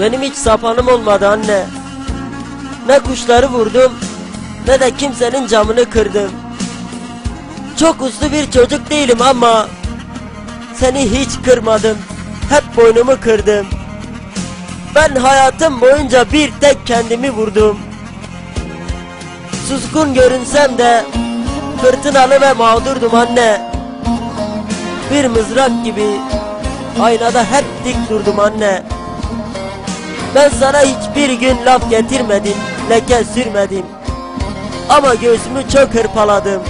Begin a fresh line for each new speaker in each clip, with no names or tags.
Benim hiç sapanım olmadı anne. Ne kuşları vurdum ne de kimsenin camını kırdım. Çok uslu bir çocuk değilim ama seni hiç kırmadım. Hep boynumu kırdım. Ben hayatım boyunca bir tek kendimi vurdum. Suskun görünsem de fırtınalı ve mağdurdum anne. Bir mızrak gibi aynada hep dik durdum anne. Ben sana hiçbir gün laf getirmedim, leke sürmedim. Ama göğsümü çok hırpaladım.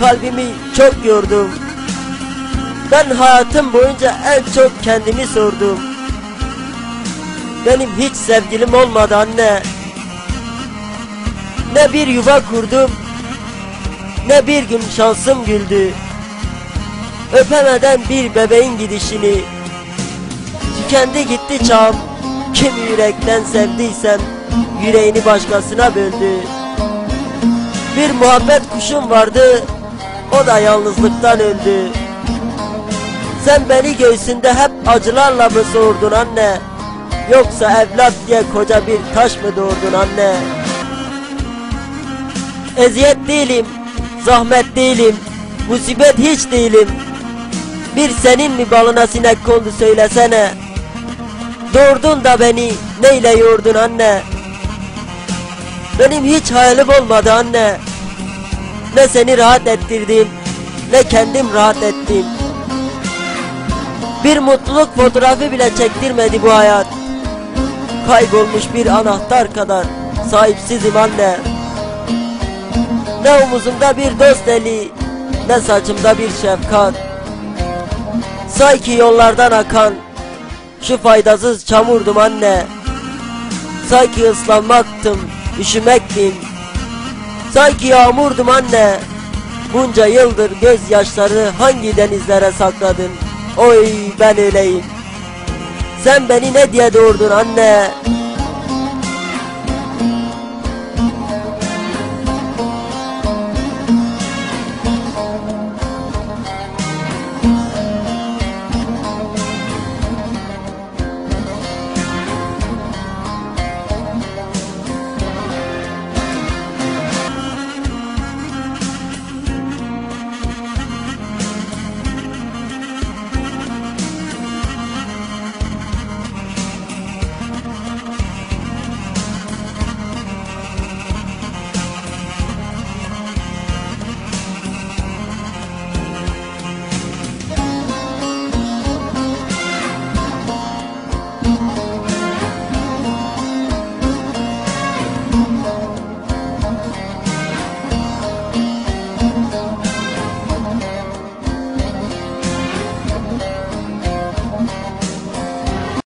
Kalbimi çok yordum. Ben hayatım boyunca en çok kendimi sordum. Benim hiç sevgilim olmadı anne. Ne bir yuva kurdum, ne bir gün şansım güldü. Öpemeden bir bebeğin gidişini. Tükendi gitti çağım. Kim yürekten sevdiysem yüreğini başkasına böldü. Bir muhabbet kuşum vardı, o da yalnızlıktan öldü. Sen beni göğsünde hep acılarla mı sordun anne? Yoksa evlat diye koca bir taş mı doğurdun anne? Eziyet değilim, zahmet değilim, musibet hiç değilim. Bir senin mi balına sinek kondu söylesene. Doğurdun da beni neyle yoğurdun anne? Benim hiç hayalim olmadı anne. Ne seni rahat ettirdim, ne kendim rahat ettim. Bir mutluluk fotoğrafı bile çektirmedi bu hayat. Kaybolmuş bir anahtar kadar sahipsizim anne. Ne omuzumda bir dost eli, ne saçımda bir şefkat. Sanki yollardan akan şu faydasız çamurdum anne. Sanki ıslanmaktım, üşümektim. Sanki yağmurdum anne. Bunca yıldır gözyaşları hangi denizlere sakladın? Oy ben öyleyim. Sen beni ne diye doğurdun anne?